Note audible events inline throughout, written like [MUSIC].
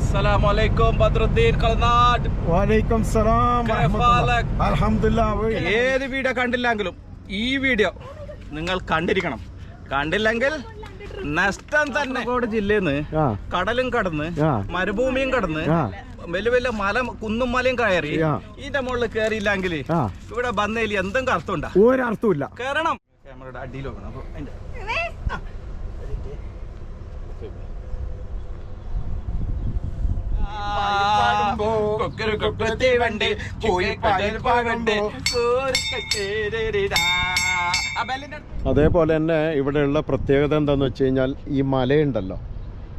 അസ്സലാമലൈക്കും ബദ്രുദ്ദീൻ കളനാട് വാലൈക്കും സലാം കൈഫാലക്? അൽഹംദുലില്ലാ വേ. ഏത് വീഡിയോ കണ്ടില്ലെങ്കിലും ഈ വീഡിയോ നിങ്ങൾ കണ്ടിരിക്കണം. കണ്ടില്ലെങ്കിൽ നഷ്ടം തന്നെ. കോഴിക്കോട് ജില്ലയിൽ നിന്ന് കടലും കടന്ന് മരുഭൂമിയും കടന്ന്. വലിയ വലിയ മല കുന്നും മലയും കയറി. ഇതിന്റെ മുകളിൽ കയറിയില്ലെങ്കിൽ ഇവിടെ വന്നതിൽ എന്തെങ്കിലും അർത്ഥമുണ്ടാ ഒരർത്ഥമില്ല കയറണം ക്യാമറയുടെ അടിയിൽ വെക്കണം. അപ്പൊ കൊക്കരു കൊക്കത്തെ വണ്ട് പോയി പായൽ പാകണ്ട് അതേപോലെ തന്നെ ഇവിടെയുള്ള പ്രത്യേകത എന്താന്ന് വെച്ച് കഴിഞ്ഞാൽ ഈ മലയുണ്ടല്ലോ.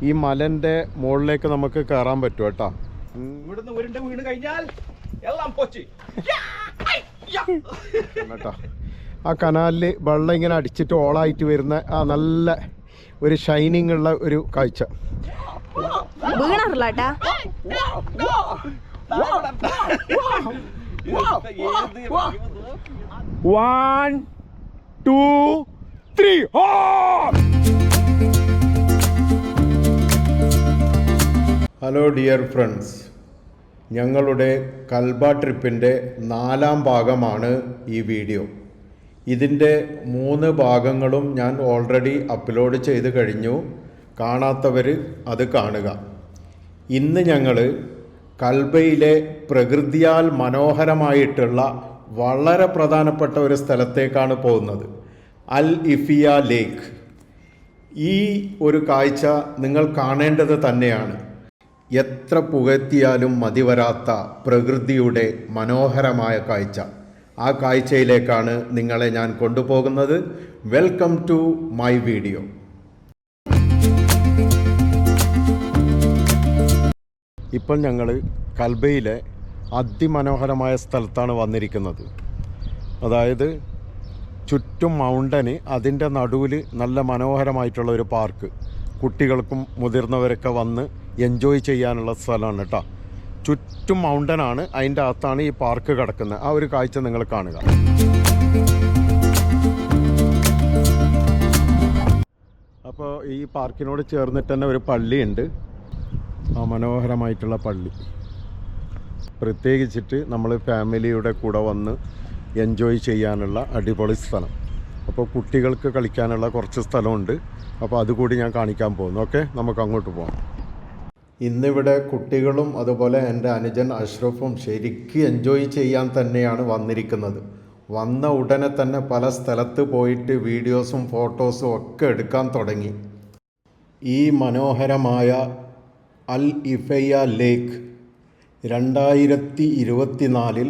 ഈ മലന്റെ മുകളിലേക്ക് നമുക്ക് കയറാൻ പറ്റും കേട്ടോ. ഇവിടുന്ന് ഉരുണ്ട് വീണ് കഴിഞ്ഞാൽ എല്ലാം പൊച്ച്. കേട്ടോ. ആ കനാലിൽ വെള്ളം ഇങ്ങനെ അടിച്ചിട്ട് ഓളായിട്ട് വരുന്ന ആ നല്ല ഒരു ഷൈനിങ് ഉള്ള ഒരു കാഴ്ച. വീണറില്ലാട്ടാ one two three hello dear friends ഞങ്ങളുടെ കൽബ ട്രിപ്പിന്റെ നാലാം ഭാഗമാണ് ഈ വീഡിയോ. ഇതിന്റെ മൂന്ന് ഭാഗങ്ങളും ഞാൻ ഓൾറെഡി അപ്ലോഡ് ചെയ്ത് കഴിഞ്ഞു. കാണാത്തവർ അത് കാണുക. ഇന്ന് ഞങ്ങൾ കൽബയിലെ പ്രകൃതിയാൽ മനോഹരമായിട്ടുള്ള വളരെ പ്രധാനപ്പെട്ട ഒരു സ്ഥലത്തേക്കാണ് പോകുന്നത്. അൽ ഇഫിയ ലേക്ക്. ഈ ഒരു കാഴ്ച നിങ്ങൾ കാണേണ്ടത് തന്നെയാണ്. എത്ര പുകഴ്ത്തിയാലും മതിവരാത്ത പ്രകൃതിയുടെ മനോഹരമായ കാഴ്ച. ആ കാഴ്ചയിലേക്കാണ് നിങ്ങളെ ഞാൻ കൊണ്ടുപോകുന്നത്. Welcome to my video. ഇപ്പോൾ ഞങ്ങൾ കൽബയിലെ അതിമനോഹരമായ സ്ഥലത്താണ് വന്നിരിക്കുന്നത്. അതായത് ചുറ്റും മൗണ്ടന് അതിന്റെ നടുവിൽ നല്ല മനോഹരമായിട്ടുള്ള ഒരു പാർക്ക്. കുട്ടികൾക്കും മുതിർന്നവരൊക്കെ വന്ന് എൻജോയ് ചെയ്യാനുള്ള സ്ഥലമാണ് കേട്ടോ ചുറ്റും മൗണ്ടനാണ് അതിന്റെ അകത്താണ് ഈ പാർക്ക് കിടക്കുന്നത്. ആ ഒരു കാഴ്ച നിങ്ങൾ കാണുക. അപ്പോൾ ഈ പാർക്കിനോട് ചേർന്നിട്ട് തന്നെ ഒരു പള്ളിയുണ്ട്. ആ മനോഹരമായിട്ടുള്ള പള്ളി. പ്രത്യേകിച്ചിട്ട് നമ്മൾ ഫാമിലിയുടെ കൂടെ വന്ന് എൻജോയ് ചെയ്യാനുള്ള അടിപൊളി സ്ഥലം. അപ്പോൾ കുട്ടികൾക്ക് കളിക്കാനുള്ള കുറച്ച് സ്ഥലമുണ്ട്. അപ്പോൾ അതുകൂടി ഞാൻ കാണിക്കാൻ പോകുന്നു. ഓക്കെ നമുക്ക് അങ്ങോട്ട് പോകാം ഇന്നിവിടെ കുട്ടികളും അതുപോലെ എന്റെ അനുജൻ അഷ്റഫും ശരിക്കും എൻജോയ് ചെയ്യാൻ തന്നെയാണ് വന്നിരിക്കുന്നത്. വന്ന ഉടനെ തന്നെ പല സ്ഥലത്ത് പോയിട്ട് വീഡിയോസും ഫോട്ടോസും ഒക്കെ എടുക്കാൻ തുടങ്ങി. ഈ മനോഹരമായ അൽ ഇഫയ ലേക്ക് രണ്ടായിരത്തി ഇരുപത്തിനാലിൽ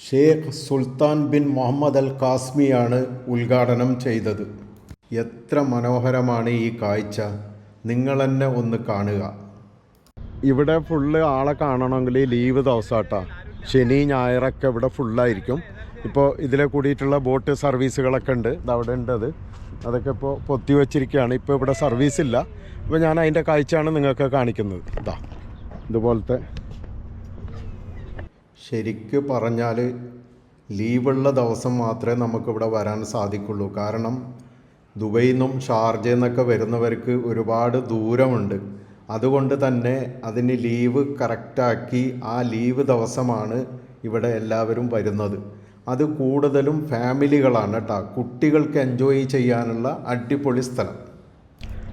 Sheikh Sultan bin Muhammad Al കാസ്മിയാണ് ഉദ്ഘാടനം ചെയ്തത്. എത്ര മനോഹരമാണ് ഈ കാഴ്ച. നിങ്ങൾ തന്നെ ഒന്ന് കാണുക. ഇവിടെ ഫുള്ള് ആളെ കാണണമെങ്കിൽ ലീവ് ദിവസമാട്ടാ ശനി ഞായറൊക്കെ ഇവിടെ ഫുള്ളായിരിക്കും ഇപ്പോൾ ഇതിലെ കൂടിയിട്ടുള്ള ബോട്ട് സർവീസുകളൊക്കെ ഉണ്ട്. അവിടെ ഉണ്ട് അത്. അതൊക്കെ ഇപ്പോൾ പൊത്തി വച്ചിരിക്കുകയാണ്. ഇപ്പോൾ ഇവിടെ സർവീസ് ഇല്ല. അപ്പോൾ ഞാൻ അതിന്റെ കാഴ്ചയാണ് നിങ്ങൾക്ക് കാണിക്കുന്നത്. ഇതാ ഇതുപോലത്തെ. ശരിക്ക് പറഞ്ഞാൽ ലീവുള്ള ദിവസം മാത്രമേ നമുക്കിവിടെ വരാൻ സാധിക്കുള്ളൂ. കാരണം ദുബൈയിൽ നിന്നും ഷാർജയിൽ നിന്നൊക്കെ വരുന്നവർക്ക് ഒരുപാട് ദൂരമുണ്ട്. അതുകൊണ്ട് തന്നെ അതിന് ലീവ് കറക്റ്റാക്കി ആ ലീവ് ദിവസമാണ് ഇവിടെ എല്ലാവരും വരുന്നത്. അത് കൂടുതലും ഫാമിലികളാണ് കേട്ടോ. കുട്ടികൾക്ക് എൻജോയ് ചെയ്യാനുള്ള അടിപൊളി സ്ഥലം.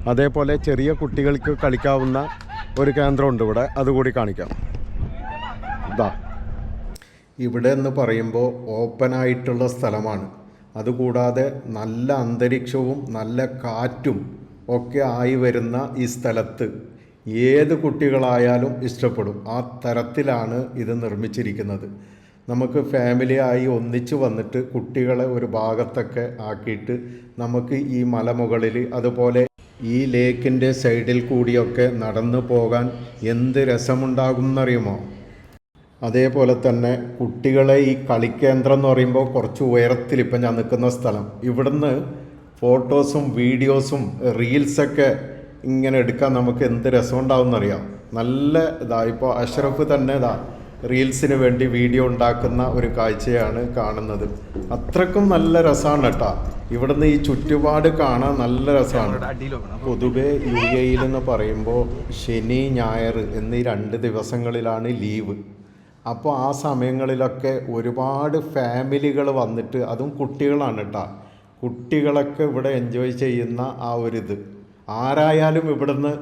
അതേപോലെ ചെറിയ കുട്ടികൾക്ക് കളിക്കാവുന്ന ഒരു കേന്ദ്രമുണ്ട് ഇവിടെ. അതുകൂടി കാണിക്കാം. ഇതാ ഇവിടെ എന്ന് പറയുമ്പോൾ ഓപ്പൺ ആയിട്ടുള്ള സ്ഥലമാണ്. അതുകൂടാതെ നല്ല അന്തരീക്ഷവും നല്ല കാറ്റും ഒക്കെ ആയി വരുന്ന ഈ സ്ഥലത്ത് ഏത് കുട്ടികളായാലും ഇഷ്ടപ്പെടും. ആ തരത്തിലാണ് ഇത് നിർമ്മിച്ചിരിക്കുന്നത്. നമുക്ക് ഫാമിലിയായി ഒന്നിച്ച് വന്നിട്ട് കുട്ടികളെ ഒരു ഭാഗത്തൊക്കെ ആക്കിയിട്ട് നമുക്ക് ഈ മലമുകളിൽ അതുപോലെ ഈ ലേക്കിന്റെ സൈഡിൽ കൂടിയൊക്കെ നടന്നു പോകാൻ എന്ത് രസമുണ്ടാകും എന്നറിയുമോ അതേപോലെ തന്നെ കുട്ടികളെ ഈ കളിക്കേന്ദ്രം എന്ന് പറയുമ്പോൾ കുറച്ച് ഉയരത്തിൽ ഇപ്പം ഞാൻ നിൽക്കുന്ന സ്ഥലം. ഇവിടുന്ന് ഫോട്ടോസും വീഡിയോസും റീൽസൊക്കെ ഇങ്ങനെ എടുക്കാൻ നമുക്ക് എന്ത് രസമുണ്ടാവും എന്നറിയാം നല്ല ഇതാ ഇപ്പോൾ അഷ്റഫ് തന്നെ ഇതാ റീൽസിന് വേണ്ടി വീഡിയോ ഉണ്ടാക്കുന്ന ഒരു കാഴ്ചയാണ് കാണുന്നത്. അത്രക്കും നല്ല രസമാണ് കേട്ടോ. ഇവിടുന്ന് ഈ ചുറ്റുപാട് കാണാൻ നല്ല രസമാണ്. പൊതുവെ യു എയിൽ എന്ന് പറയുമ്പോൾ ശനി ഞായർ എന്നീ രണ്ട് ദിവസങ്ങളിലാണ് ലീവ്. അപ്പോൾ ആ സമയങ്ങളിലൊക്കെ ഒരുപാട് ഫാമിലികൾ വന്നിട്ട് അതും കുട്ടികളാണ് കേട്ടോ. കുട്ടികളൊക്കെ ഇവിടെ എൻജോയ് ചെയ്യുന്ന ആ ഒരിത്. ആരായാലും ഇവിടുന്ന്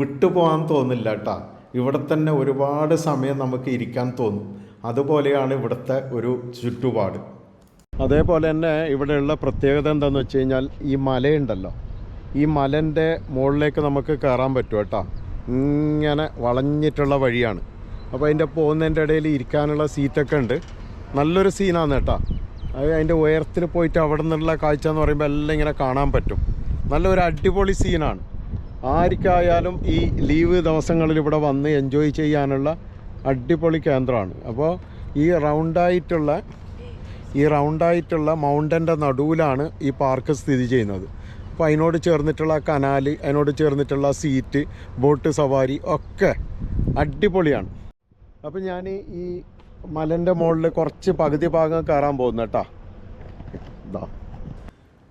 വിട്ടുപോകാൻ തോന്നില്ല കേട്ടോ. ഇവിടെ തന്നെ ഒരുപാട് സമയം നമുക്ക് ഇരിക്കാൻ തോന്നും. അതുപോലെയാണ് ഇവിടുത്തെ ഒരു ചുറ്റുപാട്. അതേപോലെ തന്നെ ഇവിടെയുള്ള പ്രത്യേകത എന്താണെന്ന് വെച്ച് കഴിഞ്ഞാൽ ഈ മലയുണ്ടല്ലോ. ഈ മലന്റെ മുകളിലേക്ക് നമുക്ക് കയറാൻ പറ്റും കേട്ടോ. ഇങ്ങനെ വളഞ്ഞിട്ടുള്ള വഴിയാണ്. അപ്പോൾ അതിന്റെ പോകുന്നതിന്റെ ഇടയിൽ ഇരിക്കാനുള്ള സീറ്റൊക്കെ ഉണ്ട്. നല്ലൊരു സീനാണ് കേട്ടോ. അത് അതിന്റെ ഉയരത്തിൽ പോയിട്ട് അവിടെ നിന്നുള്ള കാഴ്ച എന്ന് പറയുമ്പോൾ എല്ലാം ഇങ്ങനെ കാണാൻ പറ്റും. നല്ലൊരു അടിപൊളി സീനാണ്. ആർക്കായാലും ഈ ലീവ് ദിവസങ്ങളിൽ ഇവിടെ വന്ന് എൻജോയ് ചെയ്യാനുള്ള അടിപൊളി കേന്ദ്രമാണ്. അപ്പോൾ ഈ റൗണ്ടായിട്ടുള്ള ഈ റൗണ്ടായിട്ടുള്ള മൗണ്ടന്റെ നടുവിലാണ് ഈ പാർക്ക് സ്ഥിതി ചെയ്യുന്നത്. അപ്പോൾ അതിനോട് ചേർന്നിട്ടുള്ള കനാല് അതിനോട് ചേർന്നിട്ടുള്ള സീറ്റ് ബോട്ട് സവാരി ഒക്കെ അടിപൊളിയാണ്. അപ്പോൾ ഞാൻ ഈ മലന്റെ മുകളിൽ കുറച്ച് പകുതി ഭാഗം കയറാൻ പോകുന്നു കേട്ടോ. ഇതാ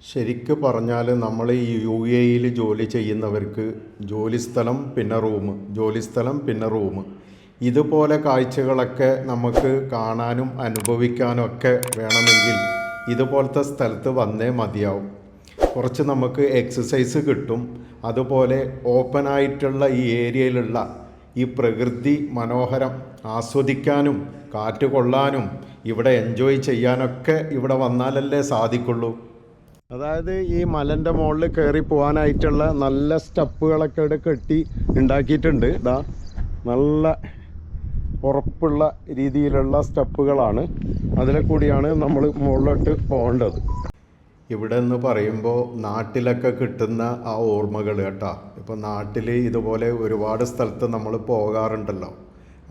ശരിക്ക് പറഞ്ഞാൽ നമ്മൾ ഈ യു എയിൽ ജോലി ചെയ്യുന്നവർക്ക് ജോലിസ്ഥലം പിന്നെ റൂം. ജോലിസ്ഥലം പിന്നെ റൂം. ഇതുപോലെ കാഴ്ചകളൊക്കെ നമുക്ക് കാണാനും അനുഭവിക്കാനും ഒക്കെ വേണമെങ്കിൽ ഇതുപോലത്തെ സ്ഥലത്ത് വന്നേ മതിയാവും. കുറച്ച് നമുക്ക് എക്സസൈസ് കിട്ടും. അതുപോലെ ഓപ്പണായിട്ടുള്ള ഈ ഏരിയയിലുള്ള ഈ പ്രകൃതി മനോഹരം ആസ്വദിക്കാനും കാറ്റ് കൊള്ളാനും ഇവിടെ എൻജോയ് ചെയ്യാനൊക്കെ ഇവിടെ വന്നാലല്ലേ സാധിക്കുള്ളൂ. അതായത് ഈ മലന്റെ മുകളിൽ കയറി പോകാനായിട്ടുള്ള നല്ല സ്റ്റെപ്പുകളൊക്കെ ഇവിടെ കെട്ടി ഉണ്ടാക്കിയിട്ടുണ്ട്. ഇതാ നല്ല ഉറപ്പുള്ള രീതിയിലുള്ള സ്റ്റെപ്പുകളാണ് അതിലെ കൂടിയാണ് നമ്മൾ മുകളിലോട്ട് പോകേണ്ടത്. ഇവിടെ എന്ന് പറയുമ്പോൾ നാട്ടിലൊക്കെ കിട്ടുന്ന ആ ഓർമ്മകൾ കേട്ടോ. ഇപ്പോൾ നാട്ടിൽ ഇതുപോലെ ഒരുപാട് സ്ഥലത്ത് നമ്മൾ പോകാറുണ്ടല്ലോ.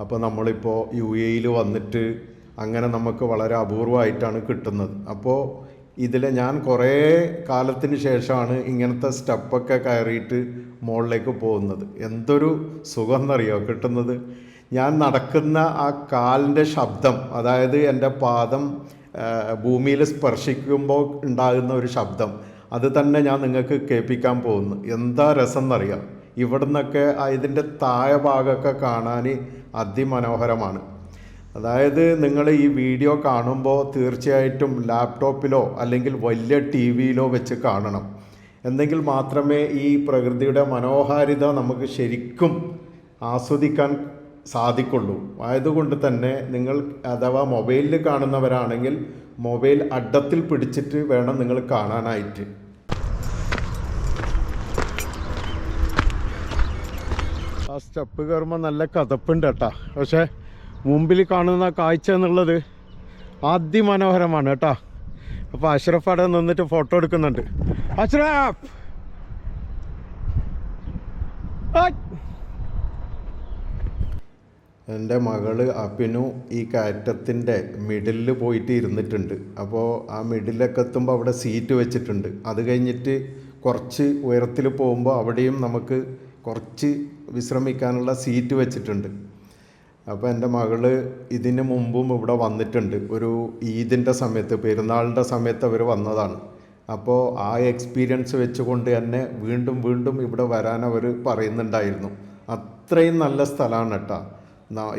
അപ്പോൾ നമ്മളിപ്പോൾ യു എയിൽ വന്നിട്ട് അങ്ങനെ നമുക്ക് വളരെ അപൂർവമായിട്ടാണ് കിട്ടുന്നത്. അപ്പോൾ ഇതിൽ ഞാൻ കുറേ കാലത്തിന് ശേഷമാണ് ഇങ്ങനത്തെ സ്റ്റെപ്പൊക്കെ കയറിയിട്ട് മുകളിലേക്ക് പോകുന്നത്. എന്തൊരു സുഖം എന്നറിയോ കിട്ടുന്നത്. ഞാൻ നടക്കുന്ന ആ കാലിന്റെ ശബ്ദം അതായത് എന്റെ പാദം ഭൂമിയിൽ സ്പർശിക്കുമ്പോൾ ഉണ്ടാകുന്ന ഒരു ശബ്ദം അത് തന്നെ ഞാൻ നിങ്ങൾക്ക് കേൾപ്പിക്കാൻ പോകുന്നു. എന്താ രസം എന്നറിയാം ഇവിടുന്നൊക്കെ ഇതിന്റെ താഴെ ഭാഗമൊക്കെ കാണാൻ അതിമനോഹരമാണ്. അതായത് നിങ്ങൾ ഈ വീഡിയോ കാണുമ്പോൾ തീർച്ചയായിട്ടും ലാപ്ടോപ്പിലോ അല്ലെങ്കിൽ വലിയ ടി വിയിലോ വെച്ച് കാണണം. എന്നെങ്കിൽ മാത്രമേ ഈ പ്രകൃതിയുടെ മനോഹാരിത നമുക്ക് ശരിക്കും ആസ്വദിക്കാൻ സാധിക്കുള്ളൂ. ആയതുകൊണ്ട് തന്നെ നിങ്ങൾ അഥവാ മൊബൈലിൽ കാണുന്നവരാണെങ്കിൽ മൊബൈൽ അഡ്ഡത്തിൽ പിടിച്ചിട്ട് വേണം നിങ്ങൾ കാണാനായിട്ട്. ആ സ്റ്റെപ്പ് കയറുമ്പോൾ നല്ല കഥപ്പുണ്ട് കേട്ടാ. പക്ഷേ മുമ്പിൽ കാണുന്ന കാഴ്ച എന്നുള്ളത് അതിമനോഹരമാണ് കേട്ടോ. അപ്പോൾ അഷ്റഫ് അവിടെ നിന്നിട്ട് ഫോട്ടോ എടുക്കുന്നുണ്ട്. അഷ്റഫ്! എന്റെ മകൾ അപ്പിനു ഈ കയറ്റത്തിന്റെ മിഡിലിൽ പോയിട്ട് ഇരുന്നിട്ടുണ്ട്. അപ്പോൾ ആ മിഡിലൊക്കെ എത്തുമ്പോൾ അവിടെ സീറ്റ് വെച്ചിട്ടുണ്ട്. അത് കഴിഞ്ഞിട്ട് കുറച്ച് ഉയരത്തിൽ പോകുമ്പോൾ അവിടെയും നമുക്ക് കുറച്ച് വിശ്രമിക്കാനുള്ള സീറ്റ് വെച്ചിട്ടുണ്ട്. അപ്പോൾ എന്റെ മകൾ ഇതിന് മുമ്പും ഇവിടെ വന്നിട്ടുണ്ട്. ഒരു ഈദിന്റെ സമയത്ത് പെരുന്നാളിന്റെ സമയത്ത് അവർ വന്നതാണ്. അപ്പോൾ ആ എക്സ്പീരിയൻസ് വെച്ചുകൊണ്ട് തന്നെ വീണ്ടും വീണ്ടും ഇവിടെ വരാൻ അവർ പറയുന്നുണ്ടായിരുന്നു. അത്രയും നല്ല സ്ഥലമാണ് കേട്ടോ.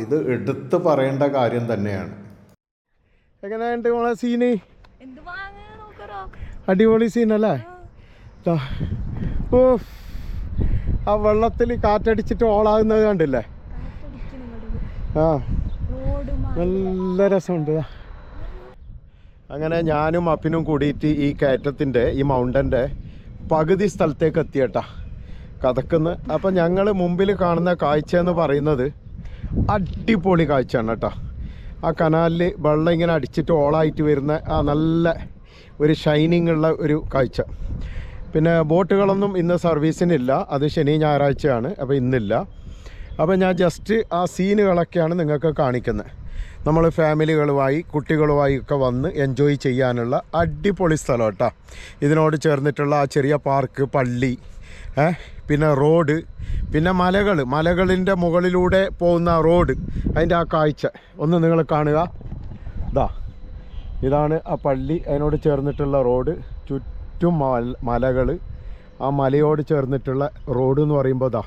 ഇത് എടുത്ത് പറയേണ്ട കാര്യം തന്നെയാണ്. എങ്ങനെയുണ്ട് മോളെ സീന്? അടിപൊളി സീനല്ലേ ദാ. ഓ ആ വെള്ളത്തിൽ കാറ്റടിച്ചിട്ട് ഓളാകുന്നത് കണ്ടില്ലേ? ആ. നല്ല രസമുണ്ട്. അങ്ങനെ ഞാനും അപ്പിനും കൂടിയിട്ട് ഈ കയറ്റത്തിന്റെ ഈ മൗണ്ടന്റെ പകുതി സ്ഥലത്തേക്ക് എത്തിയട്ടാ. കഥക്കുന്ന്. അപ്പം ഞങ്ങൾ മുമ്പിൽ കാണുന്ന കാഴ്ച എന്ന് പറയുന്നത് അടിപൊളി കാഴ്ചയാണ് കേട്ടോ. ആ കനാലിൽ വെള്ളം ഇങ്ങനെ അടിച്ചിട്ട് ഓളായിട്ട് വരുന്ന ആ നല്ല ഒരു ഷൈനിങ് ഉള്ള ഒരു കാഴ്ച. പിന്നെ ബോട്ടുകളൊന്നും ഇന്ന് സർവീസിനില്ല അത് ശനി ഞായറാഴ്ചയാണ്. അപ്പോൾ ഇന്നില്ല. അപ്പോൾ ഞാൻ ജസ്റ്റ് ആ സീനുകളൊക്കെയാണ് നിങ്ങൾക്ക് കാണിക്കുന്നത് നമ്മൾ ഫാമിലികളുമായി കുട്ടികളുമായി ഒക്കെ വന്ന് എൻജോയ് ചെയ്യാനുള്ള അടിപൊളി സ്ഥലം കേട്ടോ ഇതിനോട് ചേർന്നിട്ടുള്ള ആ ചെറിയ പാർക്ക് പള്ളി പിന്നെ റോഡ് പിന്നെ മലകൾ മലകളിന്റെ മുകളിലൂടെ പോകുന്ന റോഡ് അതിന്റെ ആ കാഴ്ച. ഒന്ന് നിങ്ങൾ കാണുക. ഇതാ ഇതാണ് ആ പള്ളി. അതിനോട് ചേർന്നിട്ടുള്ള റോഡ് ചുറ്റും മലകൾ ആ മലയോട് ചേർന്നിട്ടുള്ള റോഡ് എന്ന് പറയുമ്പോൾ ഇതാ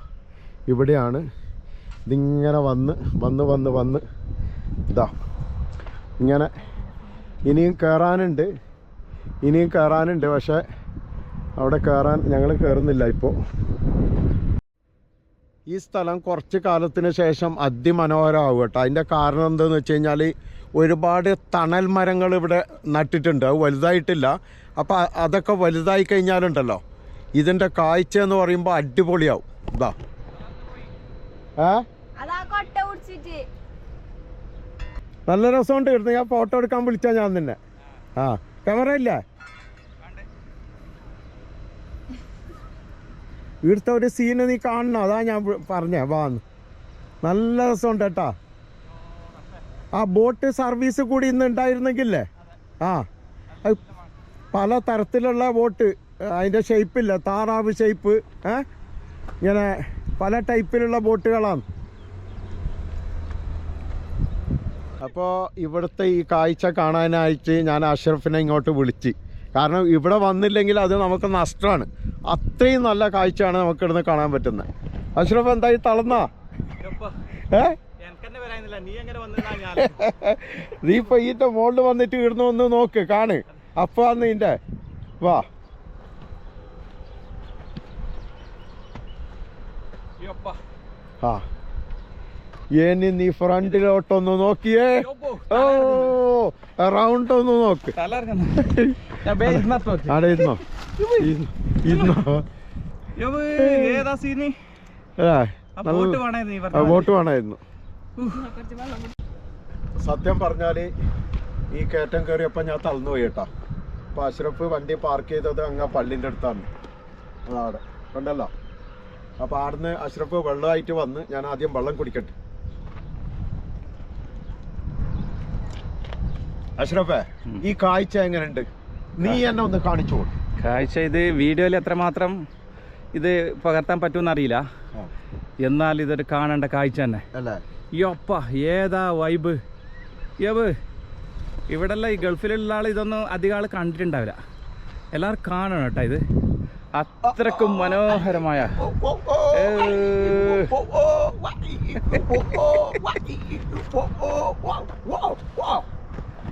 ഇവിടെയാണ് ഇതിങ്ങനെ വന്ന് വന്ന് വന്ന് വന്ന്. ഇതാ ഇങ്ങനെ. ഇനിയും കയറാനുണ്ട് ഇനിയും കയറാനുണ്ട് പക്ഷേ അവിടെ കയറാൻ ഞങ്ങൾ കയറുന്നില്ല ഇപ്പോൾ ഈ സ്ഥലം കുറച്ച് കാലത്തിന് ശേഷം അതിമനോഹരമാവും കേട്ടോ. അതിന്റെ കാരണം എന്താണെന്ന് വെച്ച് കഴിഞ്ഞാൽ ഒരുപാട് തണൽ മരങ്ങൾ ഇവിടെ നട്ടിട്ടുണ്ട്. അത് വലുതായിട്ടില്ല. അപ്പോൾ അതൊക്കെ വലുതായി കഴിഞ്ഞാലുണ്ടല്ലോ. ഇതിന്റെ കാഴ്ച എന്ന് പറയുമ്പോൾ അടിപൊളിയാവും. ഇതാ ഏ? നല്ല രസമുണ്ട് കിട്ടുന്നു ഞാൻ ഫോട്ടോ എടുക്കാൻ വിളിച്ചാ ഞാൻ നിന്നെ. ആ ക്യാമറ ഇല്ലേ? ഇവിടുത്തെ ഒരു സീന് നീ കാണണം. അതാ ഞാൻ പറഞ്ഞേ വാന്ന് നല്ല രസമുണ്ട് കേട്ടാ. ആ ബോട്ട് സർവീസ് കൂടി ഇന്ന് ഉണ്ടായിരുന്നെങ്കിലേ ആ പല തരത്തിലുള്ള ബോട്ട് അതിന്റെ ഷേപ്പില്ല താറാവ് ഷേപ്പ് ഏ? ഇങ്ങനെ പല ടൈപ്പിലുള്ള ബോട്ടുകളാണ് അപ്പോൾ ഇവിടുത്തെ ഈ കാഴ്ച കാണാനായിട്ട് ഞാൻ അഷ്റഫിനെ ഇങ്ങോട്ട് വിളിച്ച്. കാരണം ഇവിടെ വന്നില്ലെങ്കിൽ അത് നമുക്ക് നഷ്ടമാണ്. അത്രയും നല്ല കാഴ്ചയാണ് നമുക്ക് ഇവിടുന്ന് കാണാൻ പറ്റുന്നത്. അഷ്റഫ് എന്തായി? തളർന്നാ? ഏ? നീ ഇപ്പൊ ഈന്റെ മുകളിൽ വന്നിട്ട് ഇടുന്നു ഒന്ന് നോക്ക് കാണ്. അപ്പൊ നിന്റെ. വാ. ആ. ഇനി നീ ഫ്രണ്ടിലോട്ടൊന്ന് നോക്കിയേ. ഓ റൗണ്ട് ഒന്ന് നോക്ക്. തല ഇറങ്ങുന്നു. ഞാൻ ബേ ഇരുന്നാ ഇരുന്നോ? വോട്ട് വേണമായിരുന്നു. സത്യം പറഞ്ഞാൽ ഈ കയറ്റം കയറിയപ്പോ ഞാൻ തളർന്നു പോയി കേട്ടാ അപ്പൊ അഷ്റഫ് വണ്ടി പാർക്ക് ചെയ്തത് അങ്ങ് പള്ളിന്റെ അടുത്താണ്. അതാണ്. കണ്ടല്ലോ? അപ്പൊ ആടുന്ന് അഷ്റഫ് വെള്ളമായിട്ട് വന്ന് ഞാൻ ആദ്യം വെള്ളം കുടിക്കട്ടെ. അഷ്റഫേ ഈ കാഴ്ച എങ്ങനെയുണ്ട് നീ എന്നെ ഒന്ന് കാണിച്ചു കാഴ്ച ഇത് വീഡിയോയിൽ എത്രമാത്രം ഇത് പകർത്താൻ പറ്റുമെന്ന് അറിയില്ല എന്നാൽ ഇതൊരു കാണേണ്ട കാഴ്ച തന്നെ യൊപ്പ ഏതാ വൈബ് യവ് ഇവിടെല്ലാം ഈ ഗൾഫിലുള്ള ആൾ ഇതൊന്നും അധികം ആൾ കണ്ടിട്ടുണ്ടാവില്ല എല്ലാവരും കാണണം കേട്ടോ ഇത് അത്രക്കും മനോഹരമായ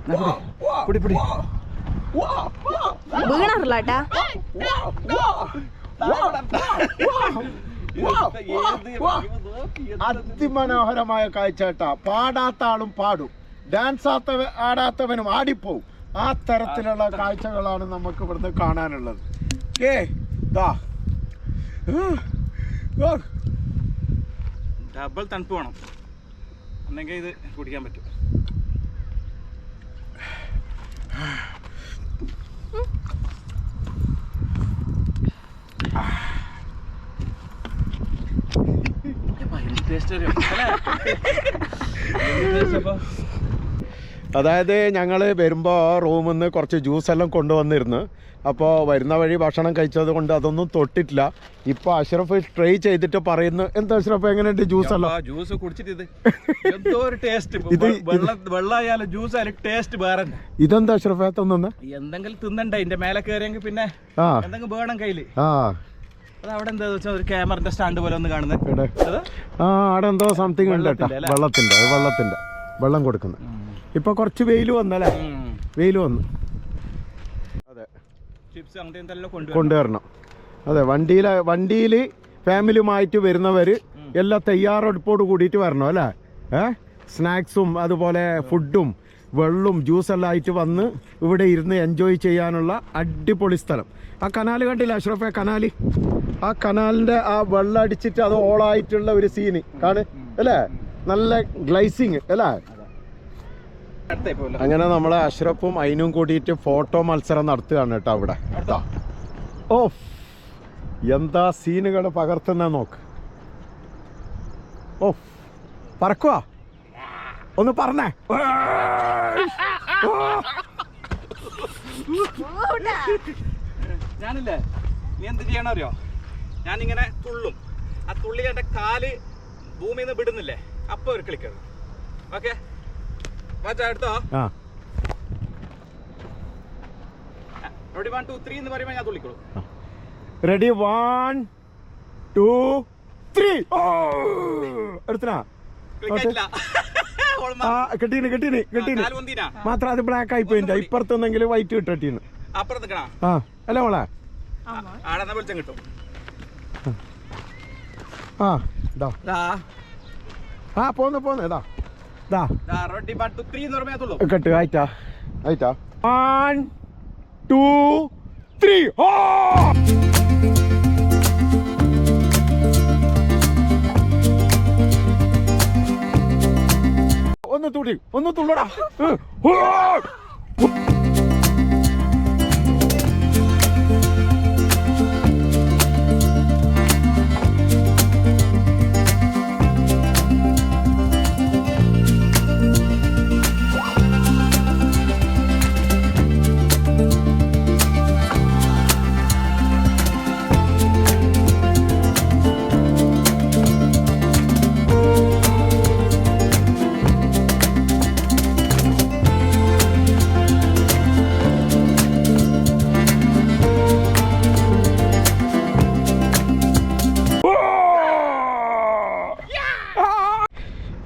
പിടി. പിടി അതിമനോഹരമായ കാഴ്ച കേട്ടാ പാടാത്ത ആളും പാടും ഡാൻസ് ആത്തവ ആടാത്തവനും ആടിപ്പോവും ആ തരത്തിലുള്ള കാഴ്ചകളാണ് നമുക്ക് ഇവിടുന്ന് കാണാനുള്ളത് ഏ ദാ ഡബിൾ തണുപ്പ് വേണം അല്ലെങ്കിൽ ഇത് കുടിക്കാൻ പറ്റും Det er bare helt det, Større. അതായത് ഞങ്ങൾ വരുമ്പോൾ റൂമിൽ നിന്ന് കുറച്ച് ജ്യൂസ് എല്ലാം കൊണ്ടുവന്നിരുന്നു. അപ്പോൾ വരുന്ന വഴി ഭക്ഷണം കഴിച്ചത് കൊണ്ട് അതൊന്നും തൊട്ടിട്ടില്ല. ഇപ്പോൾ അഷ്റഫ് ട്രൈ ചെയ്തിട്ട് പറയുന്നു എന്താ അഷ്റഫ് എങ്ങനെയുണ്ട് ജ്യൂസ് എല്ലാം? ജ്യൂസ് കുടിച്ചിട്ട് ഇത് [LAUGHS] എന്തോ ഒരു ടേസ്റ്റ് ഇത് വെള്ളം വെള്ളമായാലും ജ്യൂസ് ആയാലും ടേസ്റ്റ് വേറെ തന്നെ. ഇതെന്താ അഷ്റഫ് തന്നു എന്തെങ്കിലും തിന്നണ്ട? ഇതിന്റെ മേലെ കയറിയെങ്കിൽ പിന്നെ എന്തെങ്കിലും വേണം കയ്യിൽ. ആ. അവിടെ എന്താ വെച്ചാൽ ഒരു ക്യാമറന്റെ സ്റ്റാൻഡ് പോലെ ഒന്ന് കാണുന്നത് ആ അവിടെ എന്തോ സംതിങ് ഉണ്ട് കേട്ടോ. വെള്ളത്തിന്റെ വെള്ളത്തിന്റെ. വെള്ളം കൊടുക്കുന്നത് ഇപ്പൊ കുറച്ച് വെയിൽ വന്നല്ലേ? വെയിൽ വന്നു. അതെ. ചിപ്സ് അങ്ങനത്തെ എന്തെല്ലാം കൊണ്ടുവരണം? അതെ വണ്ടിയിൽ വണ്ടിയിൽ ഫാമിലിയുമായിട്ട് വരുന്നവര് എല്ലാം തയ്യാറെടുപ്പോട് കൂടിയിട്ട് വരണം അല്ലേ? ഏ? സ്നാക്സും അതുപോലെ ഫുഡും വെള്ളും ജ്യൂസെല്ലാം ആയിട്ട് വന്ന് ഇവിടെ ഇരുന്ന് എൻജോയ് ചെയ്യാനുള്ള അടിപൊളി സ്ഥലം. ആ കനാല് കണ്ടില്ല അഷ്റഫെ കനാല്? ആ കനാലിന്റെ ആ വെള്ളം അടിച്ചിട്ട് അത് ഓളായിട്ടുള്ള ഒരു സീന് കാണ്? അല്ലേ? നല്ല ഗ്ലൈസിങ് അല്ലേ? അങ്ങനെ നമ്മളെ അഷ്റഫും അയിനും കൂടിയിട്ട് ഫോട്ടോ മത്സരം നടത്തുകയാണ് കേട്ടോ അവിടെ. ഓ എന്താ സീനുകൾ പകർത്തുന്ന നോക്ക്. ഓ പറക്കുവാ. ഒന്ന് പറഞ്ഞേ. ഞാനില്ലേ നീ എന്ത് ചെയ്യണം അറിയോ ഞാനിങ്ങനെ തുള്ളും. ആ തുള്ളി എന്റെ കാൽ ഭൂമിയിൽ നിന്ന് വിടുന്നില്ലേ? അപ്പൊ ഒരു ക്ലിക്കർ ഓക്കെ ആ. റെഡി വൺ ടു ത്രീ എന്ന് പറയുമ്പോൾ ഞാൻ തുള്ളിക്കോളൂ. റെഡി വൺ ടു ത്രീ എടുത്തനാ? കെട്ടീന് കെട്ടീന് കെട്ടീന്. മാത്രം അത് ബ്ലാക്ക് ആയി പോയിന്റ് ഇപ്പുറത്തൊന്നെങ്കിലും വൈറ്റ് നിൽക്കണ ആ. അല്ല മോളെ. ആ ഇതാ ദാ ആ. പോന്ന് പോന്ന്. ഇതാ കെട്ട് ആയിട്ടാ. ആയിട്ടാ? വൺ ടു ത്രീ ഓ ഒന്ന് തുടി ഒന്ന് തുള്ളടാ.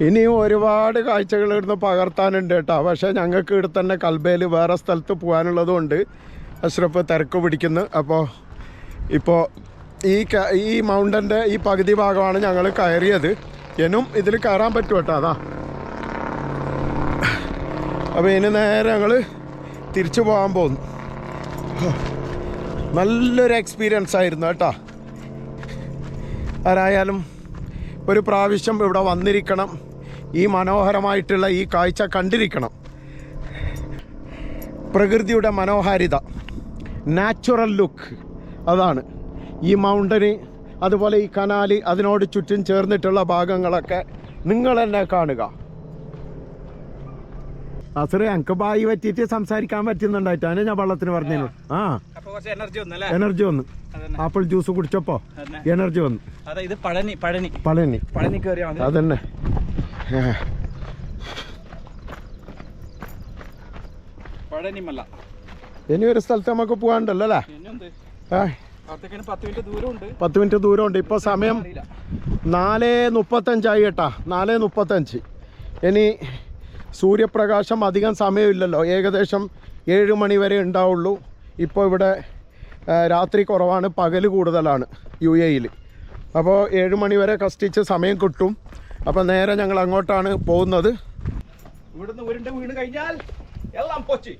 ഇനിയും ഒരുപാട് കാഴ്ചകൾ ഇവിടുന്ന് പകർത്താനുണ്ട് കേട്ടോ. പക്ഷേ ഞങ്ങൾക്ക് ഇവിടെ തന്നെ കൽബയിൽ വേറെ സ്ഥലത്ത് പോകാനുള്ളത് കൊണ്ട് അഷ്റഫ് തിരക്ക് പിടിക്കുന്നു. അപ്പോൾ ഇപ്പോൾ ഈ ഈ മൗണ്ടന്റെ ഈ പകുതി ഭാഗമാണ് ഞങ്ങൾ കയറിയത്. ഇനും ഇതിൽ കയറാൻ പറ്റും കേട്ടോ അതാ. അപ്പോൾ ഇനി നേരെ ഞങ്ങൾ തിരിച്ചു പോകാൻ പോകുന്നു. നല്ലൊരു എക്സ്പീരിയൻസ് ആയിരുന്നു കേട്ടോ. ആരായാലും ഒരു പ്രാവശ്യം ഇവിടെ വന്നിരിക്കണം. ഈ മനോഹരമായിട്ടുള്ള ഈ കാഴ്ച കണ്ടിരിക്കണം. പ്രകൃതിയുടെ മനോഹാരിത നാച്ചുറൽ ലുക്ക് അതാണ്. ഈ മൗണ്ടന് അതുപോലെ ഈ കനാല് അതിനോട് ചുറ്റും ചേർന്നിട്ടുള്ള ഭാഗങ്ങളൊക്കെ നിങ്ങൾ തന്നെ കാണുക. അസറ് എനിക്ക് ബായി പറ്റിയിട്ട് സംസാരിക്കാൻ പറ്റുന്നുണ്ടായിട്ടാണ് ഞാൻ വെള്ളത്തിന് പറഞ്ഞു ആ. എനർജി വന്നു ആപ്പിൾ ജ്യൂസ് കുടിച്ചപ്പോ എനർജി വന്നു. പഴനി പഴനി. പഴനി. കയറിയാ അതന്നെ. ഇനി ഒരു സ്ഥലത്ത് നമുക്ക് പോകാണ്ടല്ലോ അല്ലേ? പത്ത് മിനിറ്റ് ദൂരമുണ്ട്. ഇപ്പോൾ സമയം നാല് മുപ്പത്തഞ്ചായി കേട്ടാ. നാല് മുപ്പത്തഞ്ച്. ഇനി സൂര്യപ്രകാശം അധികം സമയമില്ലല്ലോ. ഏകദേശം ഏഴ് മണി വരെ ഉണ്ടാവുള്ളൂ. ഇപ്പോൾ ഇവിടെ രാത്രി കുറവാണ്. പകൽ കൂടുതലാണ് യു എയിൽ അപ്പോൾ ഏഴ് മണി വരെ കഷ്ടിച്ച് സമയം കിട്ടും. അപ്പോൾ നേരെ ഞങ്ങൾ അങ്ങോട്ടാണ് പോകുന്നത്. ഇവിടുന്ന് ഉരുണ്ട് വീണ് കഴിഞ്ഞാൽ എല്ലാം പോച്ച്.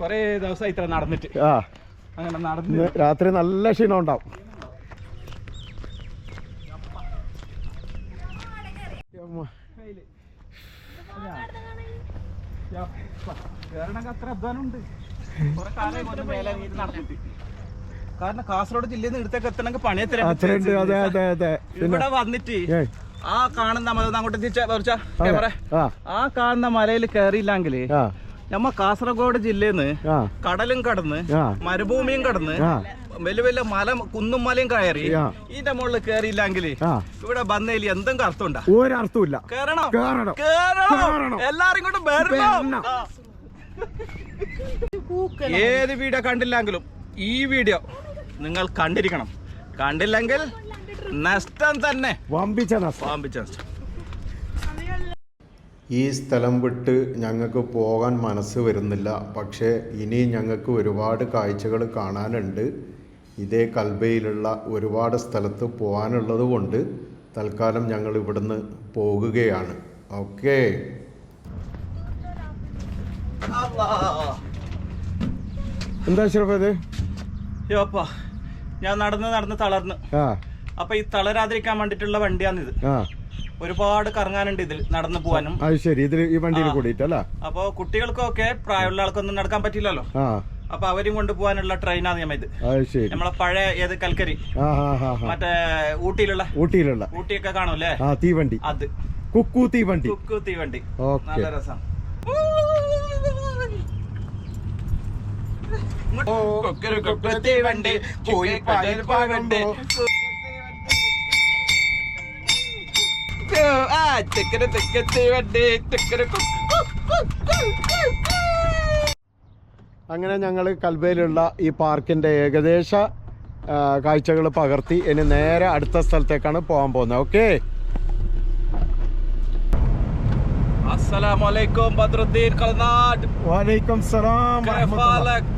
കൊറേ ദിവസം ഇത്ര നടന്നിട്ട്. ആ. അങ്ങനെ നടന്ന് രാത്രി നല്ല ക്ഷീണം ഉണ്ടാവും. അത്ര അധ്വാനമുണ്ട്. കുറെ കാരണം കാസർഗോഡ് ജില്ലയിൽ നിന്ന് ഇടത്തേക്ക് എത്തണമെങ്കിൽ പണി ഇവിടെ വന്നിട്ട് ആ കാണുന്ന മല അങ്ങോട്ട് തിരിച്ച ക്യാമറ. ആ. കാണുന്ന മലയിൽ കയറിയില്ലെങ്കിൽ നമ്മ കാസർഗോഡ് ജില്ലയിൽ നിന്ന് കടലും കടന്ന് മരുഭൂമിയും കടന്ന് വലിയ വലിയ മല കുന്നും മലയും കയറി ഈ ഇതിന്റെ മുകളിൽ കയറിയില്ലെങ്കിൽ ഇവിടെ വന്നതിൽ എന്തും അർത്ഥമുണ്ടാ ഒരർത്ഥമില്ല കേറണം. എല്ലാരും ഇങ്ങോട്ട് വരണം. ഏത് വീഡിയോ കണ്ടില്ലെങ്കിലും ഈ വീഡിയോ നിങ്ങൾ കണ്ടിരിക്കണം. കണ്ടില്ലെങ്കിൽ നഷ്ടം തന്നെ. വമ്പിച്ച നഷ്ടം. ഈ സ്ഥലം വിട്ട് ഞങ്ങൾക്ക് പോകാൻ മനസ്സ് വരുന്നില്ല. പക്ഷേ ഇനി ഞങ്ങൾക്ക് ഒരുപാട് കാഴ്ചകൾ കാണാനുണ്ട്. ഇതേ കൽബയിലുള്ള ഒരുപാട് സ്ഥലത്ത് പോകാനുള്ളത് കൊണ്ട് തൽക്കാലം ഞങ്ങൾ ഇവിടുന്ന് പോകുകയാണ്. ഓക്കേ. എന്താ ഷറഫത് യോപ്പാ ഞാൻ നടന്ന് നടന്ന് തളർന്ന്. അപ്പൊ ഈ തളരാതിരിക്കാൻ വേണ്ടിട്ടുള്ള വണ്ടിയാണിത്. ഒരുപാട് കറങ്ങാനുണ്ട് ഇതിൽ നടന്നു പോവാനും. അത് ശരി. ഇതിൽ ഈ വണ്ടിയിൽ കൂടിയിട്ടല്ല? അപ്പൊ കുട്ടികൾക്കൊക്കെ പ്രായമുള്ള ആൾക്കൊന്നും നടക്കാൻ പറ്റില്ലല്ലോ. അപ്പൊ അവരും കൊണ്ടുപോകാനുള്ള ട്രെയിനാണ് ഞാൻ ഇത്. നമ്മളെ പഴയ ഏത് കൽക്കരി? മറ്റേ ഊട്ടിയിലുള്ള. ഊട്ടിയിലുള്ള. ഊട്ടിയൊക്കെ കാണൂല്ലേ തീവണ്ടി. അത്. കുക്കു തീവണ്ടി. കുക്കു തീവണ്ടി. നല്ല രസം പോയി പായൽ ആ അങ്ങനെ ഞങ്ങൾ കൽബയിലുള്ള ഈ പാർക്കിന്റെ ഏകദേശ കാഴ്ചകൾ പകർത്തി. ഇനി നേരെ അടുത്ത സ്ഥലത്തേക്കാണ് പോകാൻ പോകുന്നത്. ഓക്കെ? السلام ബദ്രുദ്ദീൻ കളനാട് വലൈക്കും സലാം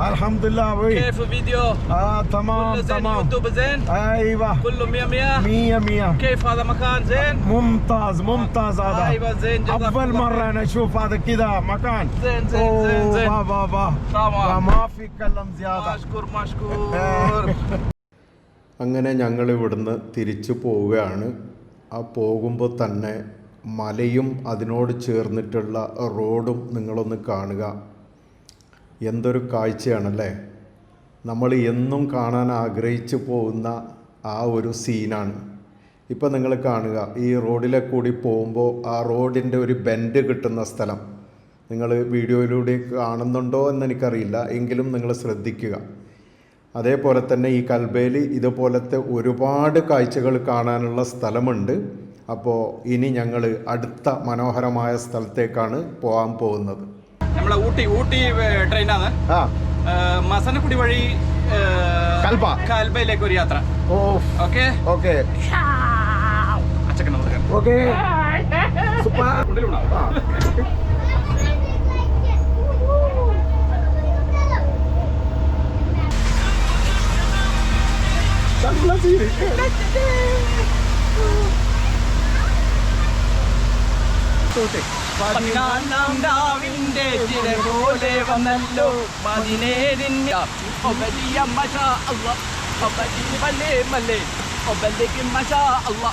അൽഹംദുലില്ലാ വൈ كيف الفيديو اه تمام كله زين تمام يوتيوب زين ايوه كله 100 100 100 100 كيف هذا مكان زين ممتاز ممتاز هذا ايوه زين جدا اول مره انا اشوف هذا كذا مكان زين زين زين زين بابا بابا تمام ما في كلام زياده مشكور مشكور അങ്ങനെ ഞങ്ങൾ ഇവിടുന്ന് തിരിച്ചു പോവുകയാണ് ആ പോകുമ്പോൾ തന്നെ മലയും അതിനോട് ചേർന്നിട്ടുള്ള റോഡും നിങ്ങളൊന്ന് കാണുക. എന്തൊരു കാഴ്ചയാണല്ലേ? നമ്മൾ എന്നും കാണാൻ ആഗ്രഹിച്ചു പോകുന്ന ആ ഒരു സീനാണ്. ഇപ്പം നിങ്ങൾ കാണുക ഈ റോഡിലെ കൂടി പോകുമ്പോൾ ആ റോഡിന്റെ ഒരു ബെൻഡ് കിട്ടുന്ന സ്ഥലം. നിങ്ങൾ വീഡിയോയിലൂടെ കാണുന്നുണ്ടോ എന്ന് എനിക്കറിയില്ല എങ്കിലും നിങ്ങൾ ശ്രദ്ധിക്കുക. അതേപോലെ തന്നെ ഈ കൽബേലി ഇതുപോലത്തെ ഒരുപാട് കാഴ്ചകൾ കാണാനുള്ള സ്ഥലമുണ്ട്. അപ്പോൾ ഇനി ഞങ്ങൾ അടുത്ത മനോഹരമായ സ്ഥലത്തേക്കാണ് പോകാൻ പോകുന്നത്. നമ്മളെ ഊട്ടി ഊട്ടി ട്രെയിനാണ് ആ. മസനക്കുടി വഴി കൽപ്പ കൽപ്പയിലേക്ക് ഒരു യാത്ര. ഓക്കെ? ഓക്കെ. ഓക്കെ. അച്ചക്കൻ സൂപ്പർ പതിനാലാം രാവിന്റെ ചില പോലെ വന്നല്ലോ. പതിനേഴിന് ഒബലിയ മഷാ അല്ല. ഒബലി മലേ മലേ ഒബലിക്ക് മഷാ അല്ല.